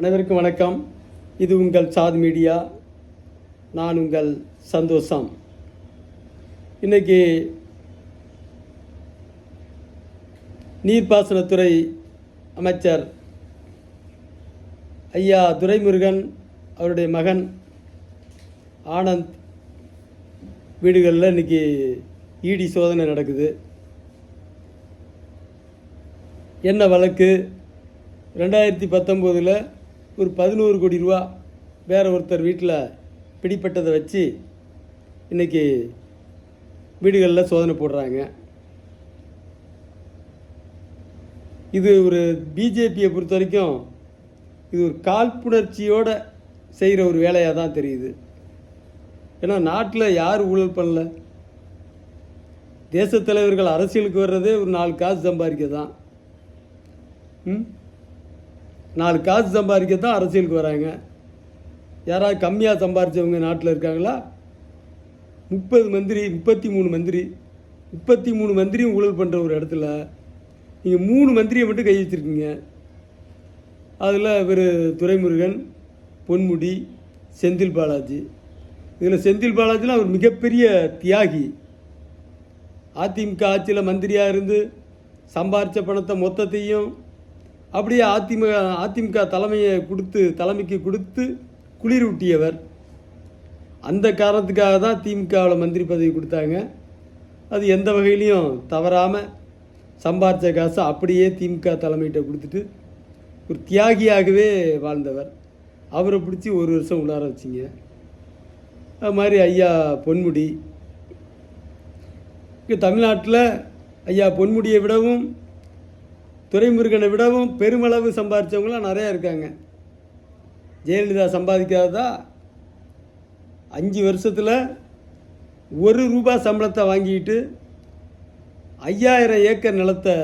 அனைவருக்கும் வணக்கம். இது உங்கள் சாது மீடியா. நான் உங்கள் சந்தோஷம். இன்னைக்கு நீர்ப்பாசனத்துறை அமைச்சர் ஐயா துரைமுருகன் அவருடைய மகன் ஆனந்த் வீடுகளில் இன்னைக்கு ஈடி சோதனை நடக்குது. என்ன வழக்கு? ரெண்டாயிரத்தி பத்தொம்போதில் ஒரு பதினோரு கோடி ரூபா வேறு ஒருத்தர் வீட்டில் பிடிப்பட்டதை வச்சு இன்னைக்கு வீடுகளில் சோதனை போடுறாங்க. இது ஒரு பிஜேபியை பொறுத்த வரைக்கும் இது ஒரு காழ்ப்புணர்ச்சியோடு செய்கிற ஒரு வேலையாக தான் தெரியுது. ஏன்னா நாட்டில் யார் ஊழல் பண்ணல? தேசத் தலைவர்கள் அரசியலுக்கு வர்றதே ஒரு நாலு காசு சம்பாதிக்க தான் ம்? நாலு காசு சம்பாதிக்க தான் அரசியலுக்கு வராங்க. யாராவது கம்மியாக சம்பாதிச்சவங்க நாட்டில் இருக்காங்களா? முப்பது மந்திரி முப்பத்தி மூணு மந்திரி. முப்பத்தி மூணு மந்திரியும் ஊழல் பண்ணுற ஒரு இடத்துல நீங்கள் மூணு மந்திரியை மட்டும் கை வச்சிருக்கீங்க. அதில் இவர் துரைமுருகன் பொன்முடி செந்தில் பாலாஜி. இதில் செந்தில் பாலாஜிலாம் அவர் மிகப்பெரிய தியாகி. அதிமுக ஆட்சியில் மந்திரியாக இருந்து சம்பாரித்த பணத்தை மொத்தத்தையும் அப்படியே அதிமுக அதிமுக தலைமையை கொடுத்து தலைமைக்கு கொடுத்து குளிரூட்டியவர். அந்த காரணத்துக்காக தான் திமுகவில் மந்திரி பதவி கொடுத்தாங்க. அது எந்த வகையிலையும் தவறாமல் சம்பாரித்த காசை அப்படியே திமுக தலைமையிட்ட கொடுத்துட்டு ஒரு தியாகியாகவே வாழ்ந்தவர். அவரை பிடிச்சி ஒரு வருஷம் உள்ளார வச்சிங்க. அது மாதிரி ஐயா பொன்முடி. இங்கே தமிழ்நாட்டில் ஐயா பொன்முடியை விடவும் துரைமுருகனை விடவும் பெருமளவு சம்பாதிச்சவங்களாம் நிறையா இருக்காங்க. ஜெயலலிதா சம்பாதிக்காததா? அஞ்சு வருஷத்தில் ஒரு ரூபா சம்பளத்தை வாங்கிட்டு ஐயாயிரம் ஏக்கர் நிலத்தை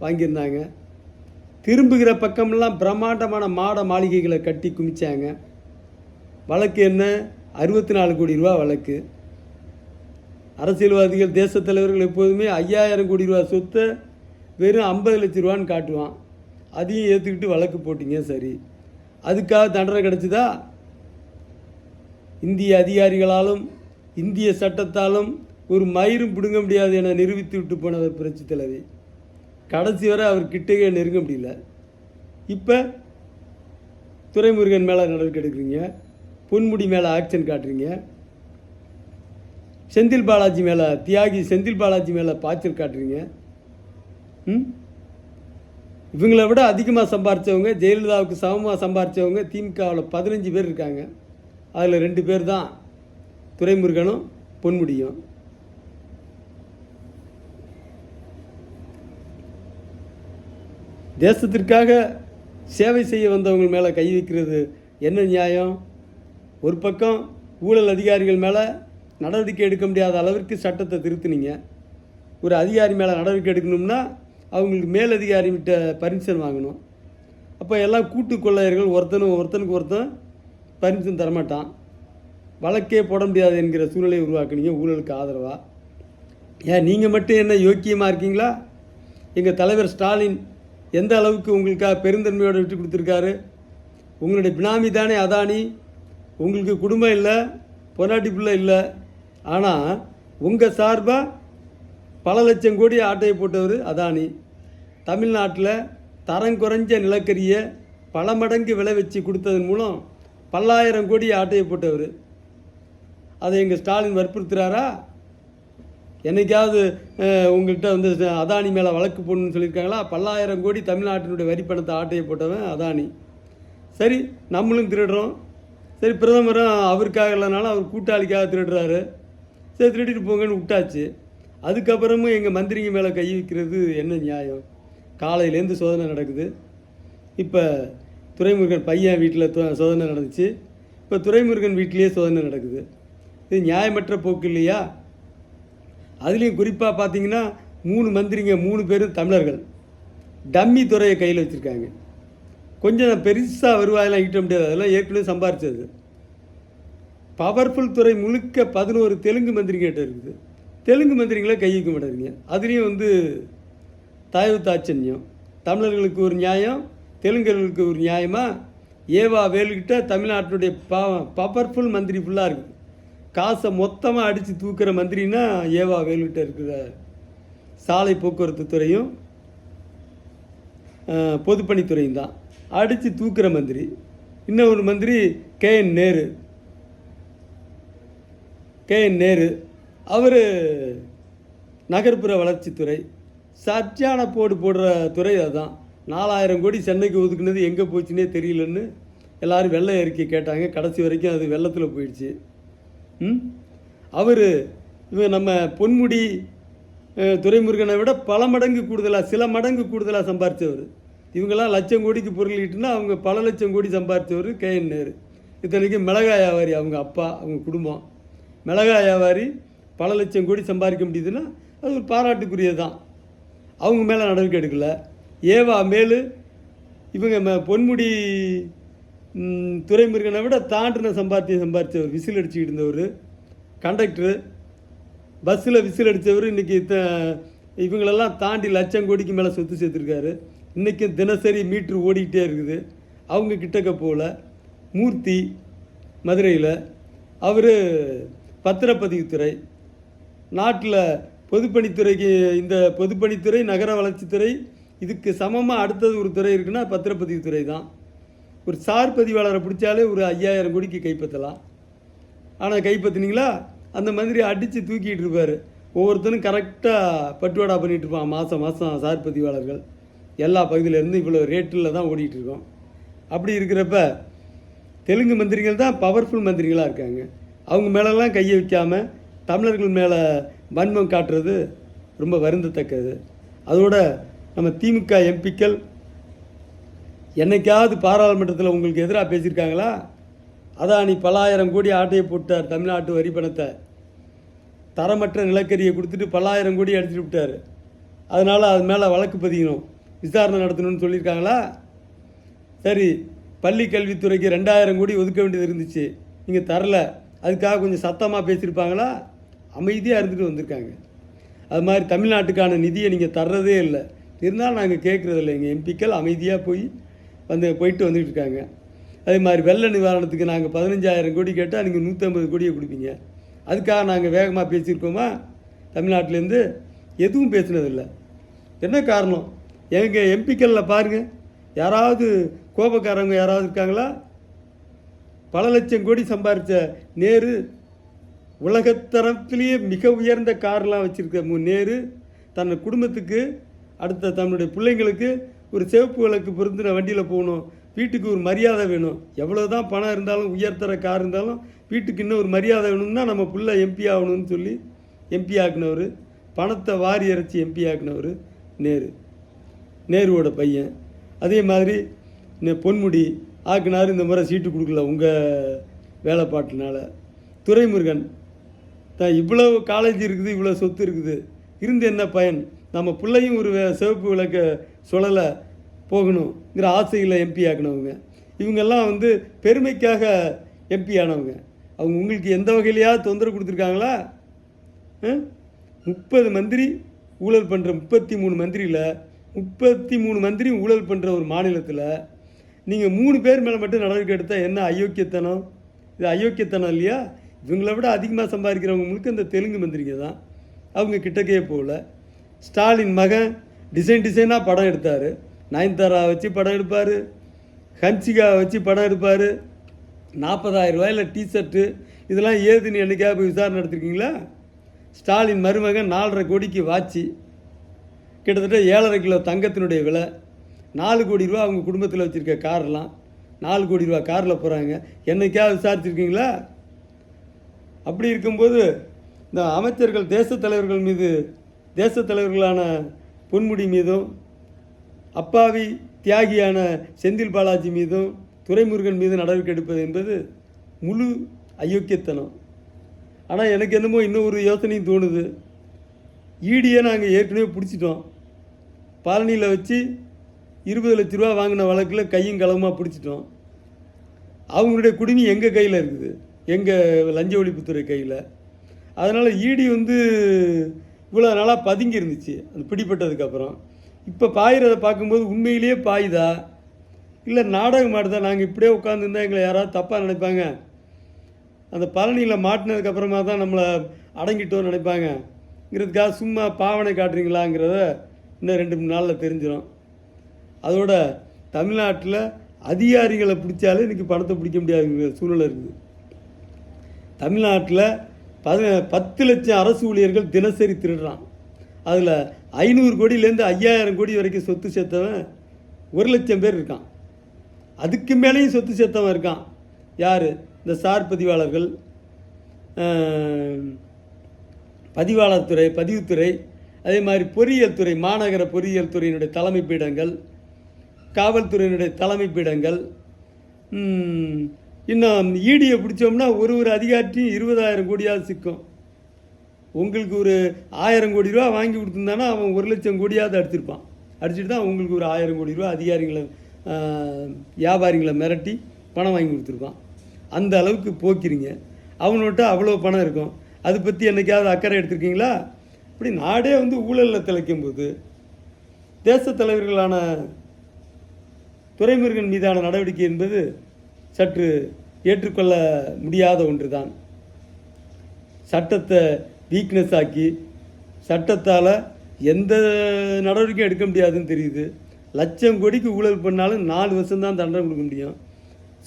வாங்கியிருந்தாங்க. திரும்புகிற பக்கமெல்லாம் பிரம்மாண்டமான மாட மாளிகைகளை கட்டி குமிச்சாங்க. வழக்கு என்ன? அறுபத்தி நாலு கோடி ரூபா வழக்கு. அரசியல்வாதிகள் தேசத் தலைவர்கள் எப்போதுமே ஐயாயிரம் கோடி ரூபா சொத்தை வெறும் ஐம்பது லட்ச ரூபான்னு காட்டுவான். அதையும் ஏற்றுக்கிட்டு வழக்கு போட்டீங்க சரி. அதுக்காக தண்டனை கிடச்சிதா? இந்திய அதிகாரிகளாலும் இந்திய சட்டத்தாலும் ஒரு மயிரும் பிடுங்க முடியாது என நிரூபித்து விட்டு போனவர் புரட்சி தலைவி. கடைசி வரை அவர் கிட்டேயே நெருங்க முடியல. இப்போ துரைமுருகன் மேலே நடவடிக்கை எடுக்கிறீங்க பொன்முடி மேலே ஆக்ஷன் காட்டுறீங்க செந்தில் பாலாஜி மேலே தியாகி செந்தில் பாலாஜி மேலே பாய்ச்சல் காட்டுறீங்க. இவங்களை விட அதிகமாக சம்பாரித்தவங்க ஜெயலலிதாவுக்கு சமமாக சம்பாரித்தவங்க திமுகவில் பதினஞ்சு பேர் இருக்காங்க. அதில் ரெண்டு பேர் தான் துரைமுருகனும் பொன்முடியும். தேசத்திற்காக சேவை செய்ய வந்தவங்க மேலே கை வைக்கிறது என்ன நியாயம்? ஒரு பக்கம் ஊழல் அதிகாரிகள் மேலே நடவடிக்கை எடுக்க முடியாத அளவிற்கு சட்டத்தை திருத்தினீங்க. ஒரு அதிகாரி மேலே நடவடிக்கை எடுக்கணும்னா அவங்களுக்கு மேலதிகாரிகிட்ட பர்மிஷன் வாங்கணும். அப்போ எல்லாம் கூட்டு கொள்ளையர்கள் ஒருத்தனும் ஒருத்தனுக்கு ஒருத்தன் பர்மிஷன் தரமாட்டான். வழக்கே போட முடியாது என்கிற சூழ்நிலையை உருவாக்குனீங்க ஊழலுக்கு ஆதரவாக ஏன் நீங்கள் மட்டும் என்ன யோக்கியமாக இருக்கீங்களா? எங்கள் தலைவர் ஸ்டாலின் எந்த அளவுக்கு உங்களுக்காக பெருந்தன்மையோடு விட்டு கொடுத்துருக்காரு? உங்களுடைய பினாமி தானே அதானி? உங்களுக்கு குடும்பம் இல்லை பொன்னாட்டி பிள்ளை இல்லை. ஆனால் உங்கள் சார்பாக பல லட்சம் கோடி ஆட்டையை போட்டவர் அதானி. தமிழ்நாட்டில் தரம் குறைஞ்ச நிலக்கரியை பல மடங்கு விளை வச்சு கொடுத்ததன் மூலம் பல்லாயிரம் கோடி ஆட்டையை போட்டவர். அதை எங்கள் ஸ்டாலின் வற்புறுத்துகிறாரா என்னைக்காவது உங்கள்கிட்ட வந்து அதானி மேலே வழக்கு போடணும்னு சொல்லியிருக்காங்களா? பல்லாயிரம் கோடி தமிழ்நாட்டினுடைய வரி பணத்தை ஆட்டையை போட்டவன் அதானி. சரி நம்மளும் திருடுறோம். சரி பிரதமரும் அவருக்காக இல்லைனாலும் அவர் கூட்டாளிக்காக திருடுறாரு. சரி திருடிட்டு போங்கன்னு விட்டாச்சு. அதுக்கப்புறமும் எங்கள் மந்திரிங்க மேலே கை வைக்கிறது என்ன நியாயம்? காலையிலேருந்து சோதனை நடக்குது. இப்போ துரைமுருகன் பையன் வீட்டில் சோதனை நடந்துச்சு. இப்போ துரைமுருகன் வீட்டிலேயே சோதனை நடக்குது. இது நியாயமற்ற போக்கு இல்லையா? அதுலேயும் குறிப்பாக பார்த்தீங்கன்னா மூணு மந்திரிங்க மூணு பேரும் தமிழர்கள். டம்மி துறையை கையில் வச்சுருக்காங்க. கொஞ்சம் பெருசாக வருவாயெல்லாம் ஈட்ட முடியாது. அதெல்லாம் ஏற்கனவே சம்பாரிச்சது. பவர்ஃபுல் துறை முழுக்க பதினோரு தெலுங்கு மந்திரிங்கிட்ட இருக்குது. தெலுங்கு மந்திரிங்களை கையிக்க மாட்டேறீங்க அதுலேயும் வந்து தயவு தாட்சண்யம் தமிழர்களுக்கு ஒரு நியாயம் தெலுங்கர்களுக்கு ஒரு நியாயமாக ஏவா வேலுக்கிட்ட தமிழ்நாட்டுடைய ப பவர்ஃபுல் மந்திரி ஃபுல்லாக இருக்குது. காசை மொத்தமாக அடித்து தூக்குற மந்திரினா ஏவா வேலுக்கிட்ட இருக்கிற சாலை போக்குவரத்து துறையும் பொதுப்பணித்துறையும் தான். அடித்து தூக்குற மந்திரி. இன்னொரு மந்திரி K. N. Nehru. K. N. Nehru. அவர் நகர்ப்புற வளர்ச்சித்துறை சர்ச்சான போடு போடுற துறை அதுதான். நாலாயிரம் கோடி சென்னைக்கு ஒதுக்குனது எங்கே போச்சுன்னே தெரியலன்னு எல்லாரும் வெள்ளை அறிக்கை கேட்டாங்க. கடைசி வரைக்கும் அது வெள்ளத்தில் போயிடுச்சு. ம்? அவர் இவன் நம்ம பொன்முடி துரைமுருகனை விட பல மடங்கு கூடுதலாக சில மடங்கு கூடுதலாக சம்பாரித்தவர் இவங்கெல்லாம் லட்சம் கோடிக்கு பொருளிட்டுனா அவங்க பல லட்சம் கோடி சம்பாரித்தவர் கே என் நேரு. இத்தனைக்கும் மிளகாய் வியாபாரி அவங்க அப்பா அவங்க குடும்பம். மிளகாய் வியாபாரி பல லட்சம் கோடி சம்பாதிக்க முடியுதுன்னா அது ஒரு பாராட்டுக்குரியது தான் அவங்க மேலே நடவடிக்கை எடுக்கல. ஏவா மேலு இவங்க பொன்முடி துறைமுருகனை விட தாண்டின சம்பாத்தியம் சம்பாதிச்சவர் விசில் அடிச்சுக்கிட்டு இருந்தவர். கண்டக்டரு பஸ்ஸில் விசில் அடித்தவர் இன்றைக்கி த இவங்களெல்லாம் தாண்டி லட்சம் கோடிக்கு மேலே சொத்து சேர்த்துருக்காரு. இன்றைக்கும் தினசரி மீட்ரு ஓடிக்கிட்டே இருக்குது. அவங்க கிட்டக்க போகல மூர்த்தி மதுரையில். அவர் பத்திரப்பதிவுத்துறை. நாட்டில் பொதுப்பணித்துறைக்கு இந்த பொதுப்பணித்துறை நகர வளர்ச்சித்துறை இதுக்கு சமமாக அடுத்தது ஒரு துறை இருக்குன்னா பத்திரப்பதிவுத்துறை தான். ஒரு சார் பதிவாளரை பிடிச்சாலே ஒரு ஐயாயிரம் கோடிக்கு கைப்பற்றலாம். ஆனால் கைப்பற்றினீங்களா? அந்த மாதிரி அடித்து தூக்கிட்டு இருப்பார். ஒவ்வொருத்தரும் கரெக்டாக பட்டுவாடா பண்ணிட்டு இருப்பான். மாதம் மாதம் சார் பதிவாளர்கள். எல்லா பகுதியிலேருந்து இவ்வளோ ரேட்டில் தான் ஓடிட்டுருக்கோம் அப்படி இருக்கிறப்ப தெலுங்கு மந்திரிகள் தான் பவர்ஃபுல் மந்திரிகளாக இருக்காங்க. அவங்க மேலெல்லாம் கையை வைக்காமல் தமிழர்கள் மேலே வன்மம் காட்டுறது ரொம்ப வருந்தத்தக்கது. அதோட நம்ம திமுக எம்பிக்கள் என்னைக்காவது பாராளுமன்றத்தில் உங்களுக்கு எதிராக பேசியிருக்காங்களா? அதானி பல்லாயிரம் கோடி ஆட்டையை போட்டார் தமிழ்நாட்டு வரி பணத்தை. தரமற்ற நிலக்கரியை கொடுத்துட்டு பல்லாயிரம் கோடி அடிச்சுட்டு விட்டார். அதனால் அது மேலே வழக்கு பதிக்கணும் விசாரணை நடத்தணும்னு சொல்லியிருக்காங்களா? சரி பள்ளி கல்வித்துறைக்கு ரெண்டாயிரம் கோடி ஒதுக்க வேண்டியது இருந்துச்சு. நீங்கள் தரல. அதுக்காக கொஞ்சம் சத்தமாக பேசியிருப்பாங்களா? அமைதியாக இருந்துட்டு வந்திருக்காங்க. அது மாதிரி தமிழ்நாட்டுக்கான நிதியை நீங்கள் தர்றதே இல்லை. இருந்தாலும் நாங்கள் கேட்குறது இல்லை. எங்கள் எம்பிக்கள் அமைதியாக போய் வந்து போயிட்டு வந்துக்கிட்டு இருக்காங்க. அதே மாதிரி வெள்ள நிவாரணத்துக்கு நாங்கள் பதினஞ்சாயிரம் கோடி கேட்டால் நீங்கள் நூற்றம்பது கோடியை கொடுப்பீங்க. அதுக்காக நாங்கள் வேகமாக பேசியிருக்கோமா? தமிழ்நாட்டிலேருந்து எதுவும் பேசினதில்லை என்ன காரணம்? எங்கள் எம்பிக்களில் பாருங்கள் யாராவது கோபக்காரங்க யாராவது இருக்காங்களா? பல லட்சம் கோடி சம்பாரித்த நேரு உலகத்தரத்திலேயே மிக உயர்ந்த கார்லாம் வச்சுருக்க மு- நேரு தன் குடும்பத்துக்கு அடுத்த தன்னுடைய பிள்ளைங்களுக்கு ஒரு சிவப்பு விளக்கு பொருந்தின வண்டியில் போகணும். வீட்டுக்கு ஒரு மரியாதை வேணும். எவ்வளோ தான் பணம் இருந்தாலும் உயர்த்தர கார் இருந்தாலும் வீட்டுக்கு இன்னும் ஒரு மரியாதை வேணும்னா நம்ம பிள்ளை எம்பி ஆகணும்னு சொல்லி எம்பி ஆக்கினவர். பணத்தை வாரி இறைச்சி எம்பி ஆக்கினவர் நேரு. நேருவோட பையன். அதே மாதிரி இந்த பொன்முடி ஆக்குனார் இந்த முறை சீட்டு கொடுக்கல உங்கள் வேலைப்பாட்டினால. துரைமுருகன் தான் இவ்வளவு காலேஜ் இருக்குது இவ்வளோ சொத்து இருக்குது. இருந்து என்ன பயன்? நம்ம பிள்ளையும் ஒரு சிவப்பு விளக்க சுழலை போகணுங்கிற ஆசையில் எம்பி ஆக்கினவங்க. இவங்கெல்லாம் வந்து பெருமைக்காக எம்பி ஆனவங்க. அவங்க உங்களுக்கு எந்த வகையிலையாவது தொந்தரவு கொடுத்துருக்காங்களா? முப்பது மந்திரி ஊழல் பண்ணுற முப்பத்தி மூணு மந்திரியில் முப்பத்தி மூணு மந்திரி ஊழல் பண்ணுற ஒரு மாநிலத்தில் நீங்கள் மூணு பேர் மேலே மட்டும் நடவடிக்கை எடுத்தால் என்ன அயோக்கியத்தனம்? இது அயோக்கியத்தனம் இல்லையா? இவங்களை விட அதிகமாக சம்பாதிக்கிறவங்களுக்கு இந்த தெலுங்கு மந்திரிங்க தான். அவங்க கிட்டக்கே போகல. ஸ்டாலின் மகன் டிசைன் டிசைனாக படம் எடுத்தார். நயன்தாரா வச்சு படம் எடுப்பார். ஹன்சிகா வச்சு படம் எடுப்பார். நாற்பதாயிரம் ரூபாயில் டிஷர்ட்டு இதெல்லாம் ஏதுன்னு என்னைக்காவது போய் விசாரணை நடத்திருக்கீங்களா? ஸ்டாலின் மருமகன் நாலரை கோடிக்கு வாட்சி. கிட்டத்தட்ட ஏழரை கிலோ தங்கத்தினுடைய விலை. நாலு கோடி ரூபா அவங்க குடும்பத்தில் வச்சுருக்க கார்லாம். நாலு கோடி ரூபா காரில் போகிறாங்க என்னைக்காவது விசாரிச்சிருக்கீங்களா? அப்படி இருக்கும்போது இந்த அமைச்சர்கள் தேசத் தலைவர்கள் மீது தேசத் தலைவர்களான பொன்முடி மீதும் அப்பாவி தியாகியான செந்தில் பாலாஜி மீதும் துரைமுருகன் மீது நடவடிக்கை எடுப்பது என்பது முழு அயோக்கியத்தனம். ஆனால் எனக்கு என்னமோ இன்னும் ஒரு யோசனையும் தோணுது. ஈடியை நாங்கள் ஏற்கனவே பிடிச்சிட்டோம். பழனியில் வச்சு இருபது லட்ச ரூபா வாங்கின வழக்கில் கையும் களமாக பிடிச்சிட்டோம். அவங்களுடைய குடுமி எங்கள் கையில் இருக்குது? எங்கள் லஞ்ச ஒழிப்புத்துறை கையில். அதனால் ஈடி வந்து இவ்வளோ நாளாக பதுங்கி இருந்துச்சு. அது பிடிப்பட்டதுக்கப்புறம் இப்போ பாயிறதை பார்க்கும்போது உண்மையிலேயே பாயுதா? இல்லை நாடகம் ஆடுதா? நாங்கள் இப்படியே உட்காந்துருந்தா எங்களை யாராவது தப்பாக நினைப்பாங்க? அந்த பழனியில் மாட்டினதுக்கப்புறமா தான் நம்மளை அடங்கிட்டோன்னு நினைப்பாங்கங்கிறதுக்காக சும்மா பாவனை காட்டுறீங்களாங்கிறத இன்னும் ரெண்டு மூணு நாளில் தெரிஞ்சிடும் அதோட தமிழ்நாட்டில் அதிகாரிகளை பிடிச்சாலே இன்றைக்கி பணத்தை பிடிக்க முடியாதுங்கிற சூழ்நிலை இருக்குது. தமிழ்நாட்டில் பதி பத்து லட்சம் அரசு ஊழியர்கள் தினசரி திருடுறான். அதில் ஐநூறு கோடியிலேருந்து ஐயாயிரம் கோடி வரைக்கும் சொத்து சேர்த்தவன் ஒரு லட்சம் பேர் இருக்கான். அதுக்கு மேலேயும் சொத்து சேர்த்தவன் இருக்கான். யார்? இந்த சார் பதிவாளர்கள். பதிவாளர் துறை பதிவுத்துறை அதே மாதிரி பொறியியல் துறை மாநகர பொறியியல் துறையினுடைய தலைமை பீடங்கள் காவல்துறையினுடைய தலைமை பீடங்கள் இன்னும் ஈடியை பிடிச்சோம்னா ஒரு ஒரு அதிகாரியும் இருபதாயிரம் கோடியாவது சிக்கும். உங்களுக்கு ஒரு ஆயிரம் கோடி ரூபா வாங்கி கொடுத்துருந்தானா அவன் ஒரு லட்சம் கோடியாவது அடிச்சிருப்பான். அடிச்சுட்டு தான் உங்களுக்கு ஒரு ஆயிரம் கோடி ரூபா அதிகாரிகளை வியாபாரிகளை மிரட்டி பணம் வாங்கி கொடுத்துருப்பான். அந்த அளவுக்கு போக்கிறீங்க அவனோட்ட அவ்வளோ பணம் இருக்கும். அதை பற்றி என்னைக்காவது அக்கறை எடுத்திருக்கீங்களா? இப்படி நாடே வந்து ஊழலில் திளைக்கும் போது தேசத் தலைவர்களான துரைமுருகன் மீதான நடவடிக்கை என்பது சற்று ஏற்றுக்கொள்ள முடியாத ஒன்றுதான். சட்டத்தை வீக்னஸ் ஆக்கி சட்டத்தால் எந்த நடவடிக்கையும் எடுக்க முடியாதுன்னு தெரியுது. லட்சம் கோடிக்கு ஊழல் பண்ணாலும் நாலு வருஷம்தான் தண்டனை கொடுக்க முடியும்.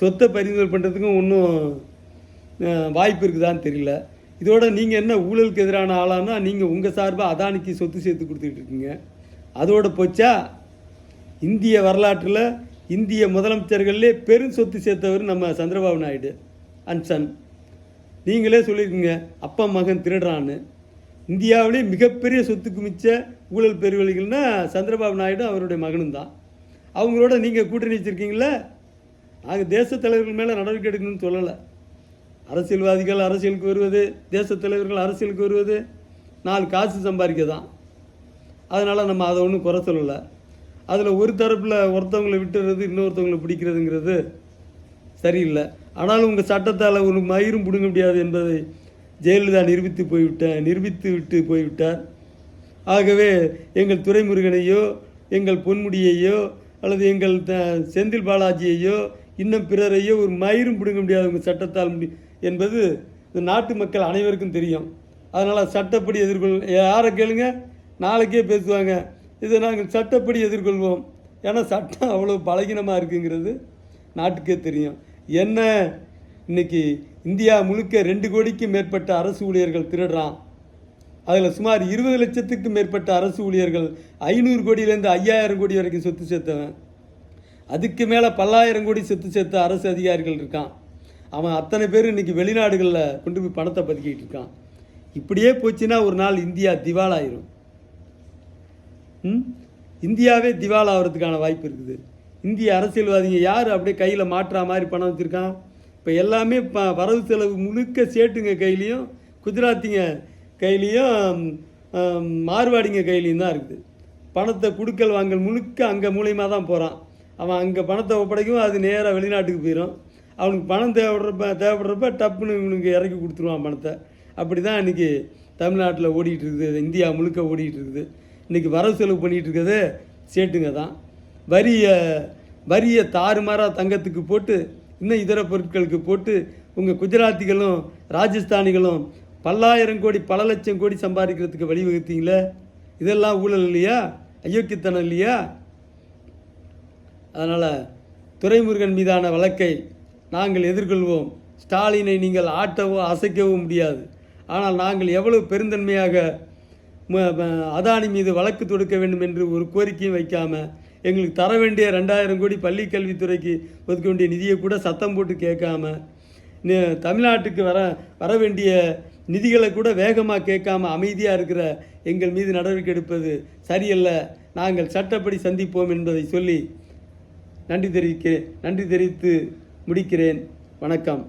சொத்தை பறிமுதல் பண்ணுறதுக்கும் ஒன்றும் வாய்ப்பு இருக்குதான்னு தெரியல. இதோட நீங்கள் என்ன ஊழலுக்கு எதிரான ஆளானா நீங்கள் உங்கள் சார்பாக அதானிக்கு சொத்து சேர்த்து கொடுத்துக்கிட்டு இருக்கீங்க. அதோட போச்சா இந்திய வரலாற்றில் இந்திய முதலமைச்சர்கள்லே பெரும் சொத்து சேர்த்தவர் நம்ம சந்திரபாபு நாயுடு அன்சன் நீங்களே சொல்லியிருக்கீங்க அப்பா மகன் திருடுறான்னு. இந்தியாவிலே மிகப்பெரிய சொத்துக்கு மிச்ச ஊழல் பெருவழிகள்னா சந்திரபாபு நாயுடு அவருடைய மகனும் தான். அவங்களோட நீங்கள் கூட்டணி வச்சுருக்கீங்களே நாங்கள் தேசத் தலைவர்கள் மேலே நடவடிக்கை எடுக்கணும்னு சொல்லலை. அரசியல்வாதிகள் அரசியலுக்கு வருவது தேசத் தலைவர்கள் அரசியலுக்கு வருவது நாலு காசு சம்பாதிக்க தான் அதனால் நம்ம அதை ஒன்றும் குறை சொல்லலை. அதில் ஒரு தரப்பில் ஒருத்தவங்களை விட்டுறது இன்னொருத்தவங்களை பிடிக்கிறதுங்கிறது சரியில்லை. ஆனாலும் உங்கள் சட்டத்தால் ஒரு மயிரும் பிடுங்க முடியாது என்பதை ஜெயலலிதா நிரூபித்து போய்விட்டார் நிரூபித்து விட்டு போய்விட்டார். ஆகவே எங்கள் துரைமுருகனையோ எங்கள் பொன்முடியையோ அல்லது எங்கள் த செந்தில் பாலாஜியையோ இன்னும் பிறரையோ ஒரு மயிரும் பிடுங்க முடியாது உங்கள் சட்டத்தால் முடி என்பது இந்த நாட்டு மக்கள் அனைவருக்கும் தெரியும். அதனால் சட்டப்படி எதிர்கொள் யாரை கேளுங்க? நாளைக்கே பேசுவாங்க. இதை நாங்கள் சட்டப்படி எதிர்கொள்வோம். ஏன்னா சட்டம் அவ்வளோ பலகீனமாக இருக்குங்கிறது நாட்டுக்கே தெரியும். என்ன? இன்னைக்கு இந்தியா முழுக்க ரெண்டு கோடிக்கும் மேற்பட்ட அரசு ஊழியர்கள் திருடுறான். அதில் சுமார் இருபது லட்சத்துக்கும் மேற்பட்ட அரசு ஊழியர்கள் ஐநூறு கோடியிலேருந்து ஐயாயிரம் கோடி வரைக்கும் சொத்து சேர்த்தவன். அதுக்கு மேலே பல்லாயிரம் கோடி சொத்து சேர்த்த அரசு அதிகாரிகள் இருக்கான். அவன் அத்தனை பேர் இன்னைக்கு வெளிநாடுகளில் கொண்டு போய் பணத்தை பதுக்கிட்டு இருக்கான். இப்படியே போச்சுன்னா ஒரு நாள் இந்தியா திவாலாயிரும். இந்தியாவே திவால் ஆகிறதுக்கான வாய்ப்பு இருக்குது. இந்திய அரசியல்வாதிங்க யார்? அப்படியே கையில் மாற்றுற மாதிரி பணம் வச்சுருக்கான். இப்போ எல்லாமே ப வரவு செலவு முழுக்க சேட்டுங்க கையிலையும் குஜராத்திங்க கையிலையும் ஆம், மார்வாடிங்க கையிலையும் தான் இருக்குது. பணத்தை குடுக்கல் வாங்கல் முழுக்க அங்கே மூலியமாக தான் போகிறான் அவன் அங்கே பணத்தை ஒப்படைக்கும் அது நேராக வெளிநாட்டுக்கு போயிடும் அவனுக்கு பணம் தேவைப்படுறப்ப தேவைப்படுறப்ப டப்புன்னு இவனுக்கு இறக்கி கொடுத்துருவான் பணத்தை. அப்படி தான் இன்றைக்கி தமிழ்நாட்டில் ஓடிக்கிட்டு இருக்குது. இந்தியா முழுக்க ஓடிக்கிட்டு இருக்குது. இன்றைக்கி வரவு செலவு பண்ணிகிட்டு இருக்கிறது சேட்டுங்க தான். வரியை வரியை தாறுமாறாக தங்கத்துக்கு போட்டு இன்னும் இதர பொருட்களுக்கு போட்டு உங்கள் குஜராத்திகளும் ராஜஸ்தானிகளும் பல்லாயிரம் கோடி பல லட்சம் கோடி சம்பாதிக்கிறதுக்கு வழிவகுத்தீங்களே இதெல்லாம் ஊழல் இல்லையா? அயோக்கியத்தனம் இல்லையா? அதனால் துரைமுருகன் மீதான வழக்கை நாங்கள் எதிர்கொள்வோம். ஸ்டாலினை நீங்கள் ஆட்டவோ அசைக்கவோ முடியாது. ஆனால் நாங்கள் எவ்வளவு பெருந்தன்மையாக அதானி மீது வழக்கு தொடுக்க வேண்டும் என்று ஒரு கோரிக்கையும் வைக்காமல் எங்களுக்கு தர வேண்டிய ரெண்டாயிரம் கோடி பள்ளி கல்வித்துறைக்கு ஒதுக்க வேண்டிய நிதியை கூட சத்தம் போட்டு கேட்காம தமிழ்நாட்டுக்கு வர வர வேண்டிய நிதிகளை கூட வேகமாக கேட்காம அமைதியாக இருக்கிற எங்கள் மீது நடவடிக்கை எடுப்பது சரியல்ல. நாங்கள் சட்டப்படி சந்திப்போம் என்பதை சொல்லி நன்றி தெரிவிக்கிறேன் நன்றி தெரிவித்து முடிக்கிறேன். வணக்கம்.